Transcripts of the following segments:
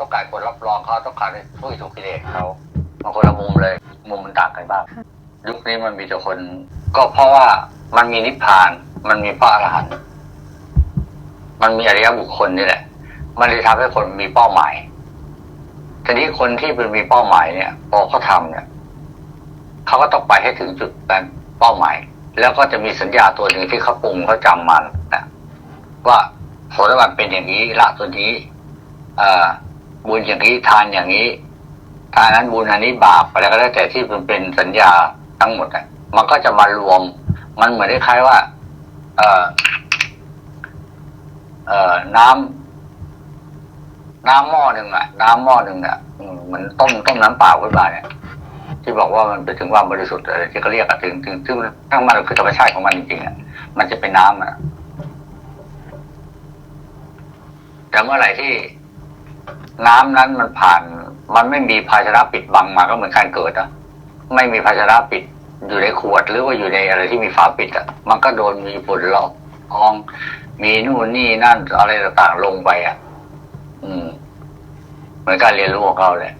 ต้องการคนรับรองเขาต้องการให้ช่วยถูกกิเลสเขาบางคนละมุมเลยมุมมันต่างกันบ้างยุคนี้มันมีแต่คน ก็เพราะว่ามันมีนิพพาน มันมีพระอรหันต์มันมีอริยบุคคลนี่แหละ มันเลยทำให้คนมีเป้าหมายทีนี้คนที่เป็นมีเป้าหมายเนี่ยพอเขาทำเนี่ยเขาก็ต้องไปให้ถึงจุดนั้นเป้าหมาย แล้วก็จะมีสัญญาตัวหนึ่งที่เขาปรุงเขาจำมันนะว่าโสดาบันเป็นอย่างนี้ละตัวนี้ เอ่อ บุญอย่างนี้ทานอย่างนี้ทานนั้นบุญอันนี้บาปอะไรก็แล้วแต่ที่มันเป็นสัญญาทั้งหมดอะมันก็จะมารวม มันเหมือนคล้ายๆว่า เอ่อเอ่อน้ำน้ำหม้อหนึ่งอะน้ำหม้อหนึ่งอะมเหมือนต้มต้มน้ำเปล่าขึ้นมาเนี่ย ที่บอกว่ามันไปถึงความบริสุทธิ์อะไรที่เขาเรียกอะถึงถึงถึงทั้งมันคือธรรมชาติของมันจริงๆอะมันจะเป็นน้ำอะแต่เมื่อไหร่ที่ น้ำนั้นมันผ่าน มันไม่มีภาชนะปิดบังมาก็เหมือนการเกิดอะไม่มีภาชนะปิดอยู่ในขวดหรือว่าอยู่ในอะไรที่มีฝาปิดอะมันก็โดนมีฝุ่นละออง มีนู่นนี่นั่นอะไรต่างๆลงไปอะอืม เหมือนการเรียนรู้ของเขาเลย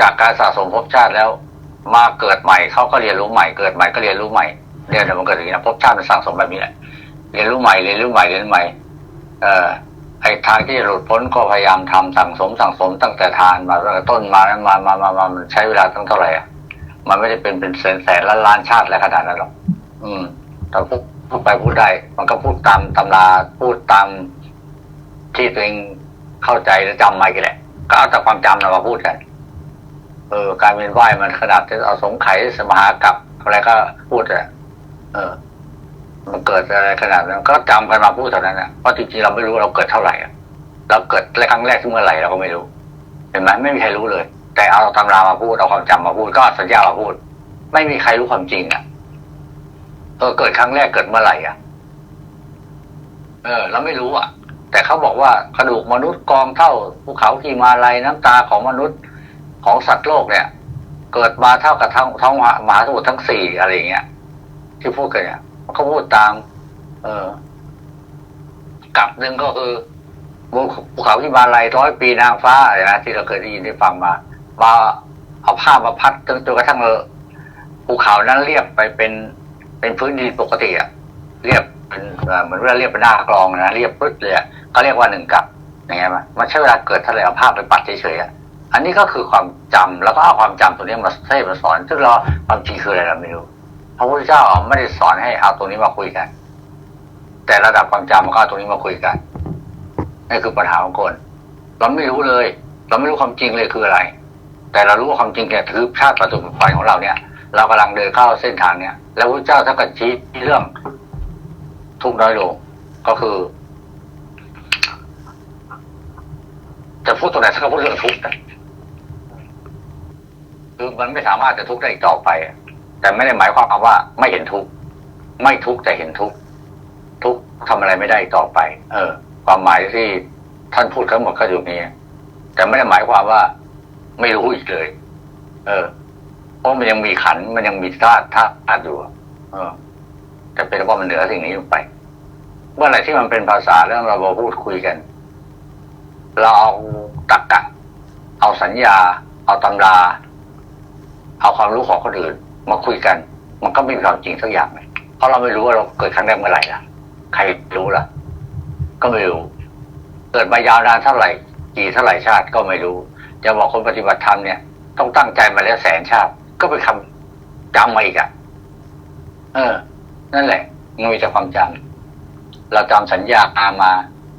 จากการสะสมภพชาติแล้ว มาเกิดใหม่เขาก็เรียนรู้ใหม่เกิดใหม่ก็เรียนรู้ใหม่เนี่ยแต่มันเกิดอย่างนี้นะภพชาติมันสั่งสมแบบนี้แหละเรียนรู้ใหม่เรียนรู้ใหม่เรียนรู้ใหม่ เออ ไอ้ทางที่จะหลุดพ้นก็พยายามทำสั่งสมสั่งสมตั้งแต่ทานมาตั้งแต่ต้นมามามามามามันใช้เวลาตั้งเท่าไหร่อะมันไม่ได้เป็นเป็นแสนแสนล้านล้านชาติอะไรขนาดนั้นหรอกอืมแต่พูดพูดไปพูดได้ มันก็พูดตามตำราพูดตามที่ตัวเองเข้าใจและจำมากี่แหละ ก็เอาแต่ความจำเรามาพูดกัน เออ การเวียนว่ายมันขนาดที่เอาสงไขยสมหากับอะไรก็พูดอะเออ มันเกิดอะไรขนาดนั้นก็จำกันมาพูดเท่านั้นนะเพราะจริงๆเราไม่รู้เราเกิดเท่าไหร่เราเกิดครั้งแรกที่เมื่อไหร่เราก็ไม่รู้ เห็นไหมไม่มีใครรู้เลย แต่เอาตำรามาพูดเอาความจำมาพูดก็สัญญามาพูด ไม่มีใครรู้ความจริงอะเออเกิดครั้งแรกเกิดเมื่อไหร่อะ เออเราไม่รู้อะ แต่เขาบอกว่ากระดูกมนุษย์กองเท่าภูเขาหิมาลัยน้ำตาของมนุษย์ของสัตว์โลกเนี่ย เกิดมาเท่ากับทั้งท้องมหาสมุทรทั้งสี่อะไรอย่างเงี้ยที่พูดกันเนี่ย เขาพูดตาม เออกับหนึ่งก็คือภูเขาหิมาลัยร้อยปีนางฟ้าอะไรนะที่เราเคยได้ยินได้ฟังมา มาเอาผ้ามาพัดจนจนกระทั่งเออภูเขานั้นเรียบไปเป็นเป็นพื้นดินปกติอะเรียบเป็นเหมือนเวลาเรียบเป็นหน้ากลองนะเรียบปึ๊ดเลยอะเรียกว่าหนึ่งกับอย่างเงี้ยมันมันใช้เวลาเกิดทะเลเอาภาพไปปัดเฉยๆอะอันนี้ก็คือความจำแล้วก็เอาความจำตัวนี้มาให้มาสอนซึ่งเราความจริงคืออะไรเราไม่รู้ พระพุทธเจ้าไม่ได้สอนให้เอาตัวนี้มาคุยกัน แต่ระดับความจำมันก็เอาตัวนี้มาคุยกันนี่คือปัญหาของคนเราไม่รู้เลย เราไม่รู้ความจริงเลยคืออะไร แต่เรารู้ว่าความจริงเนี่ยคือชาติปัจจุบันของเราเนี่ย เรากำลังเดินเข้าเส้นทางเนี่ย แล้วพระเจ้าท่านก็ชี้เรื่องทุกข์น้อยลงก็คือจะพูดตรงไหนท่านก็พูดเรื่องทุกข์นะคือมันไม่สามารถจะทุกข์ได้อีกต่อไปอะ แต่ไม่ได้หมายความว่าไม่เห็นทุกข์ไม่ทุกข์แต่เห็นทุกข์ทุกข์ทำอะไรไม่ได้ต่อไป เออ ความหมายที่ท่านพูดทั้งหมดก็อยู่นี้แต่ไม่ได้หมายความว่า ไม่รู้อีกเลย เออ เพราะมันยังมีขันมันยังมีธาตุธาตุอยู่เออ แต่เป็นว่ามันเหนือสิ่งนี้ลงไป เมื่อไหร่ที่มันเป็นภาษาเรื่องเรามาพูดคุยกัน เราเอาตักกะเอาสัญญา เอาตำรา เอาความรู้ของคนอื่น มาคุยกัน มันก็ไม่มีความจริงสักอย่างเลยเพราะเราไม่รู้ว่าเราเกิดครั้งแรกเมื่อไหร่ล่ะ ใครรู้ล่ะ ก็ไม่รู้ เกิดมายาวนานเท่าไหร่ กี่เท่าไหร่ชาติก็ไม่รู้จะบอกคนปฏิบัติธรรมเนี่ย ต้องตั้งใจมาแล้วแสนชาติ ก็เป็นคำจำมาอีกอะเออ นั่นแหละมันมีแต่ความจำเราจำสัญญาอามา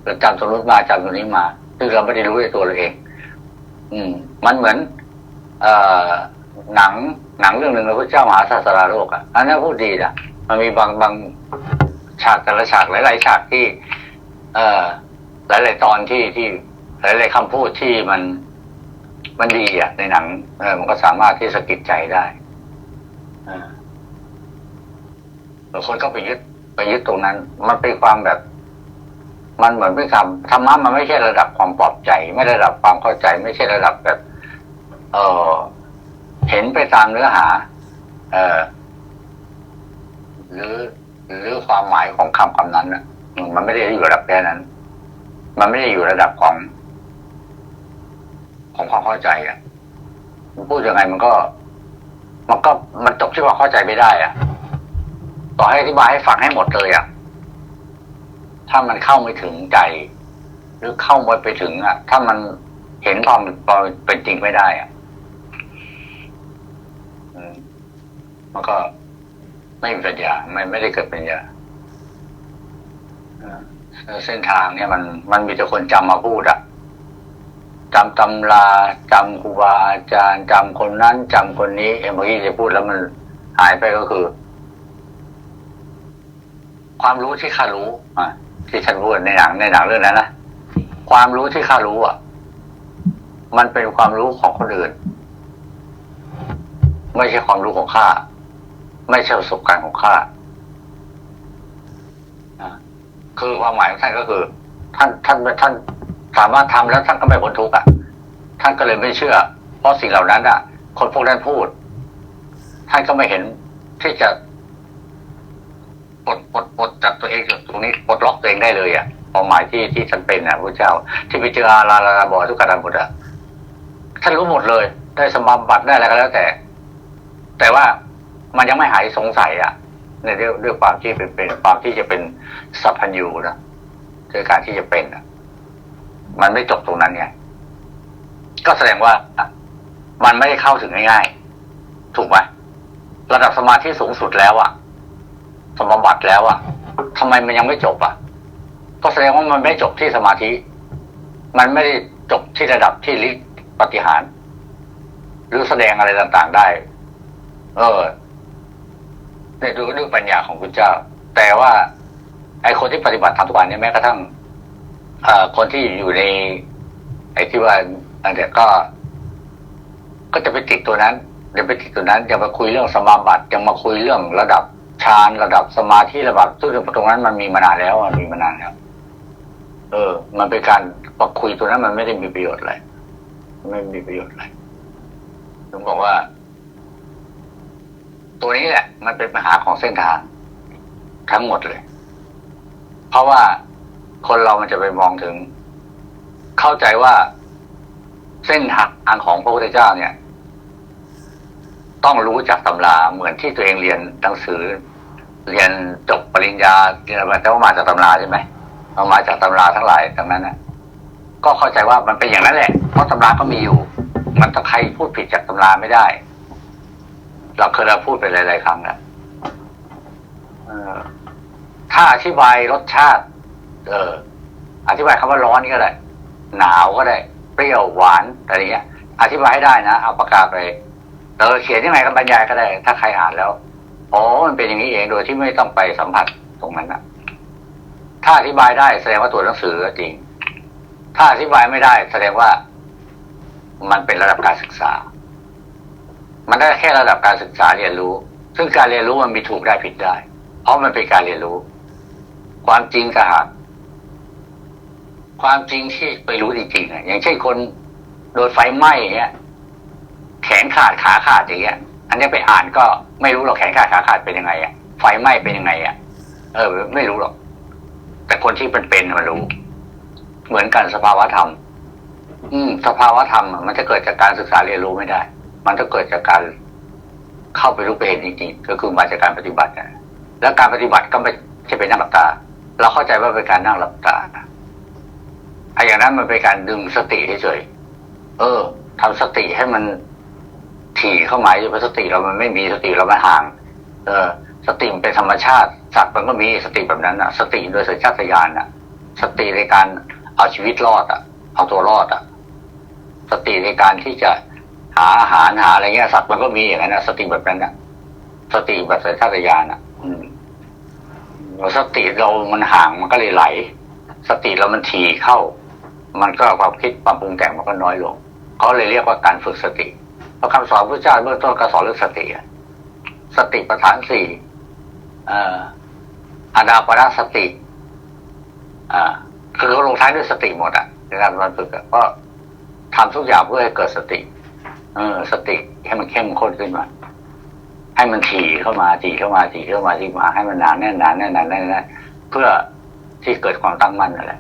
เราจำสมมติมาจำตรงนี้มาซึ่งเราไม่ได้รู้ในตัวเราเอง อืม มันเหมือน เอ่อ หนังหนังเรื่องหนึ่งพระเจ้ามหาศาสดาโลกอะอันนั้นพูดดีนะมันมีบางบางฉากแต่ละฉากหลายๆฉากที่ เอ่อ หลายๆตอนที่ที่หลายๆคำพูดที่มันมันดีอะ ในหนังเออมันก็สามารถที่สะกิดใจได้ออบางคนก็ไปยึดไปยึดตรงนั้น มันเป็นความแบบ มันเหมือนเป็นคำธรรมะมันไม่ใช่ระดับความปลอบใจ ไม่ระดับความเข้าใจ ไม่ใช่ระดับแบบ เออ เห็นไปตามเนื้อหา เออหรือหรือความหมายของคำคำนั้นนะมันไม่ได้อยู่ระดับแค่นั้น มันไม่ได้อยู่ระดับของ ของความเข้าใจอะมันพูดยังไงมันก็ มันก็มันจบที่ว่าเข้าใจไม่ได้ อะ ต่อให้อธิบายให้ฟังให้หมดเลยอะ ถ้ามันเข้าไม่ถึงใจ หรือเข้าไม่ไปถึงอะ ถ้ามันเห็นความเป็นจริงไม่ได้อะอืม มันก็ไม่มีปัญญาไม่ไม่ได้เกิดปัญญาเออเส้นทางเนี่ยมันมันมีแต่คนจำมาพูดอะจำตำราจำครูบาอาจารย์จำคนนั้นจำคนนี้เอ็มเมื่อกี้จะพูดแล้วมันหายไปก็คือ ความรู้ที่ข้ารู้อะที่ฉันพูดในหนังในหนังเรื่องนั้นนะความรู้ที่ข้ารู้อะ มันเป็นความรู้ของคนอื่น ไม่ใช่ความรู้ของข้า ไม่ใช่ประสบการณ์ของข้าคือความหมายของท่านก็คือ ท่านท่านท่านสามารถทำแล้วท่านก็ไม่พ้นทุกข์อะ ท่านก็เลยไม่เชื่อ เพราะสิ่งเหล่านั้นอะ คนพวกนั้นพูด ท่านก็ไม่เห็นที่จะปลดปลดปลดจากตัวเองตรงนี้ปลดล็อกตัวเองได้เลยอะความหมายที่ที่ท่านเป็นอะพระเจ้า ที่ไปเจออาราลาลาบอทุกการหมดอะท่านรู้หมดเลย ได้สมบัติได้อะไรก็แล้วแต่ แต่ว่า มันยังไม่หายสงสัยอะในเรื่องเรื่องความที่เป็นเป็นความที่จะเป็นสัพพัญญูนะคือการที่จะเป็นอะ มันไม่จบตรงนั้นไงก็แสดงว่ามันไม่ได้เข้าถึงง่ายๆ ถูกไหมระดับสมาธิสูงสุดแล้วอะสมบัติแล้วอะทำไมมันยังไม่จบอะก็แสดงว่ามันไม่จบที่สมาธิ มันไม่ได้จบที่ระดับที่ลิปฏิหาร หรือแสดงอะไรต่างๆได้ เออ เนี่ยดูดูปัญญาของคุณเจ้า แต่ว่า ไอ้คนที่ปฏิบัติธรรมทุกวันเนี่ยแม้กระทั่งเอ่อคนที่อยู่ใน ไอที่ว่าอันเนี้ยก็ ก็จะไปติดตัวนั้นเดี๋ยวไปติดตัวนั้นจะมาคุยเรื่องสมาบัติจะมาคุยเรื่องระดับฌานระดับสมาธิระดับซึ่งตรงนั้นมันมีมานานแล้วมันมีมานานแล้ว เออ มันเป็นการมาคุยตัวนั้นมันไม่ได้มีประโยชน์อะไรไม่มีประโยชน์อะไรผมบอกว่า ตัวนี้แหละมันเป็นปัญหาของเส้นทางทั้งหมดเลย เพราะว่าคนเรามันจะไปมองถึง เข้าใจว่าเส้นทางของพระพุทธเจ้าเนี่ย ต้องรู้จากตำราเหมือนที่ตัวเองเรียนหนังสือ เรียนจบปริญญาเรียนอะไรแต่ว่ามาจากตำราใช่ไหมเอามาจากตำราทั้งหลายทั้งนั้นนะก็เข้าใจว่ามันเป็นอย่างนั้นแหละเพราะตำราก็มีอยู่ มันต้องใครพูดผิดจากตำราไม่ได้ เราเคยเราพูดไปหลาย ๆ ครั้งแล้วเออถ้าอธิบายรสชาติ เออ อธิบายคำว่าร้อนก็ได้ หนาวก็ได้ เปรี้ยวหวานอะไรเงี้ย อธิบายให้ได้นะ เอาปากกาไปเออเขียนยังไงก็บรรยายก็ได้ ถ้าใครอ่านแล้วอ๋อมันเป็นอย่างนี้เองโดยที่ไม่ต้องไปสัมผัสตรงนั้นนะถ้าอธิบายได้แสดงว่าตัวหนังสือจริง ถ้าอธิบายไม่ได้ แสดงว่ามันเป็นระดับการศึกษา มันได้แค่ระดับการศึกษาเรียนรู้ ซึ่งการเรียนรู้มันมีถูกได้ผิดได้ เพราะมันเป็นการเรียนรู้ ความจริงก็หากความจริงที่ไปรู้จริงๆอะอย่างเช่นคนโดนไฟไหม้อย่างเงี้ย แขนขาดขาขาดอย่างเงี้ย อันนี้ไปอ่านก็ไม่รู้หรอกแขนขาดขาขาดเป็นยังไงอะไฟไหม้เป็นยังไงอะเออ ไม่รู้หรอก แต่คนที่เป็นเป็นมันรู้ เหมือนกันสภาวะธรรม อืม สภาวะธรรมมันจะเกิดจากการศึกษาเรียนรู้ไม่ได้ มันจะเกิดจากการเข้าไปรู้ไปเห็นจริงๆ ก็คือมาจากการปฏิบัตินะแล้วการปฏิบัติก็ไม่ใช่เป็นนั่งหลับตา เราเข้าใจว่าเป็นการนั่งหลับตาไอ้อย่างนั้นมันเป็นการดึงสติเฉยเออทำสติให้มันถี่เข้ามาอยู่เพราะสติเรามันไม่มีสติเรามันห่าง เออ สติมันเป็นธรรมชาติสัตว์มันก็มีสติแบบนั้นอะ สติโดยสัญชาตญาณอะ สติในการเอาชีวิตรอดอะ เอาตัวรอดอะ สติในการที่จะ หาอาหารหาอะไรเงี้ยสัตว์มันก็มีอย่างนั้นนะสติแบบนั้นอะสติแบบสัญชาตญาณอะ อืมสติเรามันห่างมันก็เลยไหล สติเรามันถี่เข้า มันก็ความคิดความปรุงแต่งมันก็น้อยลงเขาเลยเรียกว่าการฝึกสติเพราะคำสอนพระเจ้าเบื้องต้นก็สอนเรื่องสติอะสติปัฏฐานสี่อ่ออานาปนาสติ อ่า คือเขาลงท้ายด้วยสติหมดอะในการมันฝึกก็ทำทุกอย่างเพื่อให้เกิดสติ เออสติให้มันเข้มข้นขึ้นมา ให้มันถี่เข้ามาถี่เข้ามาถี่เข้ามาถี่มาให้มันหนาแน่นหนาแน่นหนาแน่นแน่นเพื่อที่เกิดความตั้งมั่นนั่นแหละ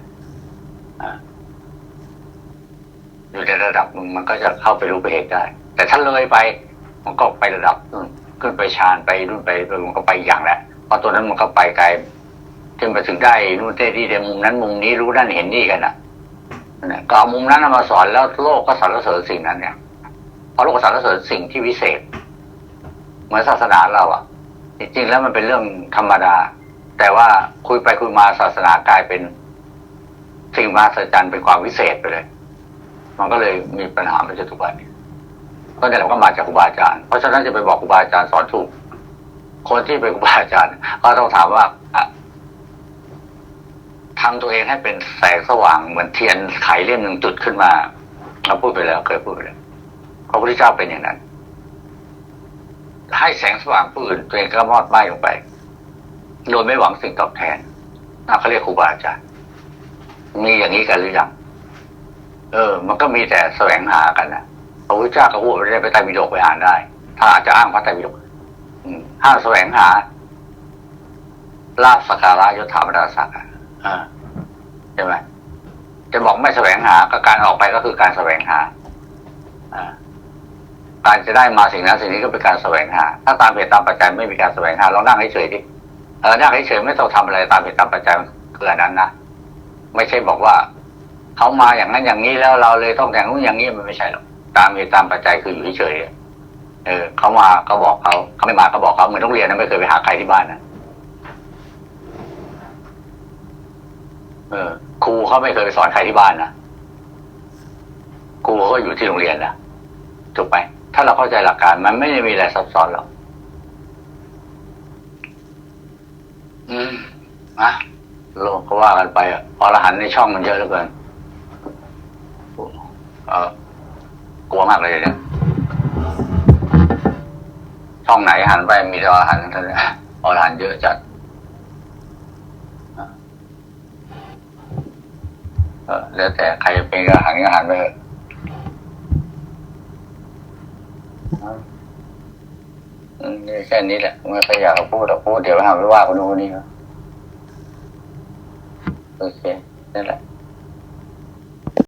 อยู่ในระดับหนึ่งมันก็จะเข้าไปรู้ไปเห็นได้ แต่ถ้าเลยไป มันก็ไประดับนู่นขึ้นไปฌานไปนู่นไปมันก็ไปอย่างแหละเพราะตัวนั้นมันก็ไปไกลจนไปถึงได้นู่นได้ที่ได้มุมนั้นมุมนี้รู้นั่นเห็นนี่กันอะก็เอามุมนั้นมาสอนแล้วโลกก็สรรเสริญสิ่งนั้นเนี่ย เพราะโลกก็สรรเสริญสิ่งที่วิเศษ เหมือนศาสนาเราอะ จริงๆแล้วมันเป็นเรื่องธรรมดา แต่ว่าคุยไปคุยมาศาสนากลายเป็น สิ่งมหัศจรรย์เป็นความวิเศษไปเลย มันก็เลยมีปัญหามาจนทุกวันนี้ก็เนี่เราก็มาจากครูบาอาจารย์เพราะฉะนั้นจะไปบอกครูบาอาจารย์สอนถูก คนที่เป็นครูบาอาจารย์ก็ต้องถามว่าอะทำตัวเองให้เป็นแสงสว่างเหมือนเทียนไขเล่มหนึ่งจุดขึ้นมาเราพูดไปแล้วเคยพูดไปแล้ว ระพุทธเจ้าเป็นอย่างนั้น ให้แสงสว่างผู้อื่นตัวเองก็มอดไหม้ลงไป โดยไม่หวังสิ่งตอบแทนน่าเขาเรียกครูบาอาจารย์มีอย่างนี้กันหรือยังเออ มันก็มีแต่แสวงหากันนะพระพุทธเจ้าก็พูดไปได้ไปไตรปิฎกไปอ่านได้ ถ้าอาจจะอ้างพระไตรปิฎกห้ามแสวงหาลาภสการะยศถาบรรดาศักดิ์อ่าใช่ไหมจะบอกไม่แสวงหาก็การออกไปก็คือการแสวงหา อ่า การจะได้มาสิ่งนั้นสิ่งนี้ก็เป็นการแสวงหา ถ้าตามเหตุตามปัจจัยไม่มีการแสวงหาเรานั่งเฉยๆดิเออนั่งเฉยๆไม่ต้องทำอะไรตามเหตุตามปัจจัยคืออันนั้นนะไม่ใช่บอกว่าเขามาอย่างนั้นอย่างนี้แล้วเราเลยต้องอย่างนู้นอย่างนี้มันไม่ใช่หรอกตามเหตุตามปัจจัยคืออยู่เฉยๆเออเขามาก็บอกเขาเขาไม่มาก็บอกเขาเหมือนต้องเรียนนะไม่เคยไปหาใครที่บ้านนะเออครูเขาไม่เคยไปสอนใครที่บ้านนะครูเขาก็อยู่ที่โรงเรียนนะถูกไหม ถ้าเราเข้าใจหลักการ มันไม่ได้มีอะไรซับซ้อนหรอกอืมนะโลกก็ว่ากันไปอะอรหันในช่องมันเยอะเหลือเกินเออกลัวมากเลยเนี่ยช่องไหนหันไปมีแต่อรหันทั้งนั้นอรหันเยอะจัดเออแล้วแต่ใครเป็นอรหันก็หันไปเถอะอืมนี่ แค่นี้แหละไม่ค่อยอยากพูดหรอกพูดเดี๋ยวหาไม่ว่าคนนู้นคนนี้เขาโอเคนั่นแหละ